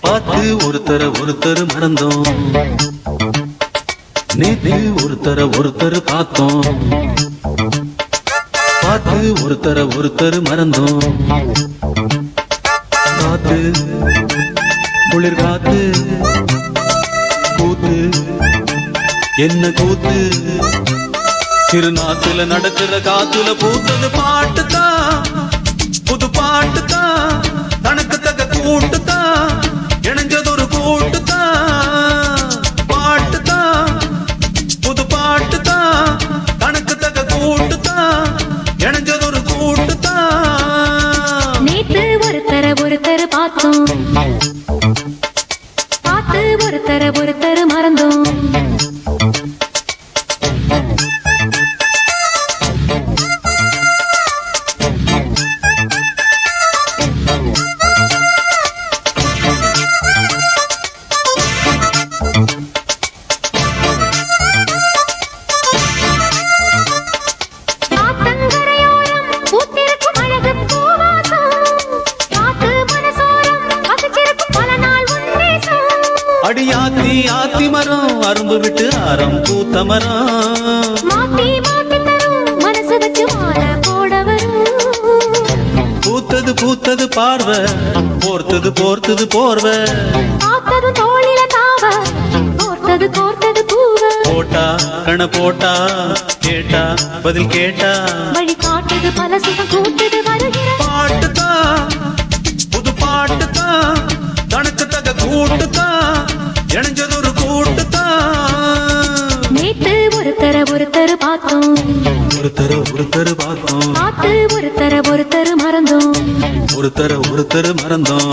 பார்த்து ஒருத்தர ஒருத்தர் மறந்தோம். நேத்து ஒருத்தர ஒருத்தர் பார்த்தோம். பார்த்து ஒருத்தர ஒருத்தர் மறந்தோம். காத்து குளிர் காத்து கூத்து என்ன கூத்து? திருநாத்துல நடக்கிற காத்துல பூத்தது பாட்டு தான். புது பாட்டு தான். தனக்கு தக்க கூட்டு பார்த்து ஒருத்தர ஒருத்தர அடியாத்தி ஆத்தி மரம் அரும்பு விட்டு ஆரம் பூத்த மரம். பூத்தது பூத்தது பார்வை போர்த்தது போர்த்தது போர்வை. போட்டா கண போட்டா கேட்டா பதில் கேட்டா வழி காட்டுது பல சுகம் கூட்டுது வருகிற பார்த்தோம் ஒருத்தர ஒருத்தர் பார்த்தோம் பார்த்து ஒருத்தர ஒருத்தர் மறந்தோம். ஒருத்தர ஒருத்தர் மறந்தோம்.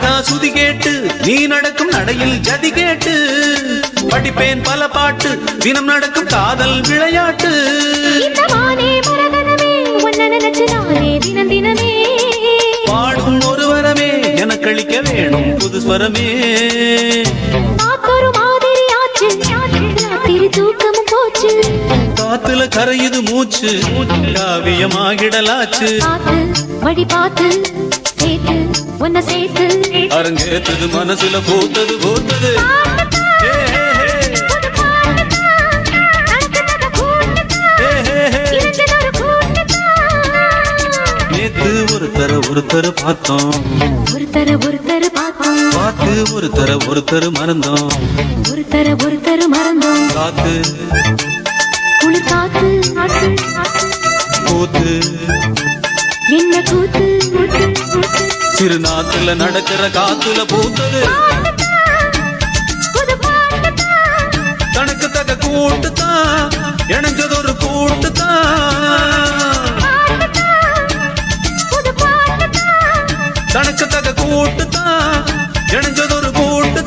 அழகா சுதி கேட்டு நீ நடக்கும் நடையில் ஜதி கேட்டு. படிப்பேன் பல பாட்டு தினம் நடக்கும் காதல் விளையாட்டு. பாடும் ஒரு வரமே எனக்களிக்க வேணும் புது ஸ்வரமே. காத்துல கரையுது மூச்சு காவியமாகிடலாச்சு. வழி பார்த்து. சேர்த்து உன்னை சேர்த்து. அரங்கேத்தது மனசுல பூத்தது பூத்தது. நேத்து ஒருத்தர ஒருத்தர் பார்த்தோம். ஒருத்தர ஒருத்தர் பார்த்தோம். பார்த்து ஒருத்தர ஒருத்தர் மறந்தோம். ஒருத்தர ஒருத்தர் மறந்தோம். காத்து. குளிர் காத்து காத்து, திருநாத்துல நடக்கிற காத்துல பூத்தது. தனக்கு தக கூட்டு தான் இணைஞ்சது ஒரு கூட்டு தான் தனக்கு தக கூட்டு தான் இணைஞ்சது ஒரு கூட்டு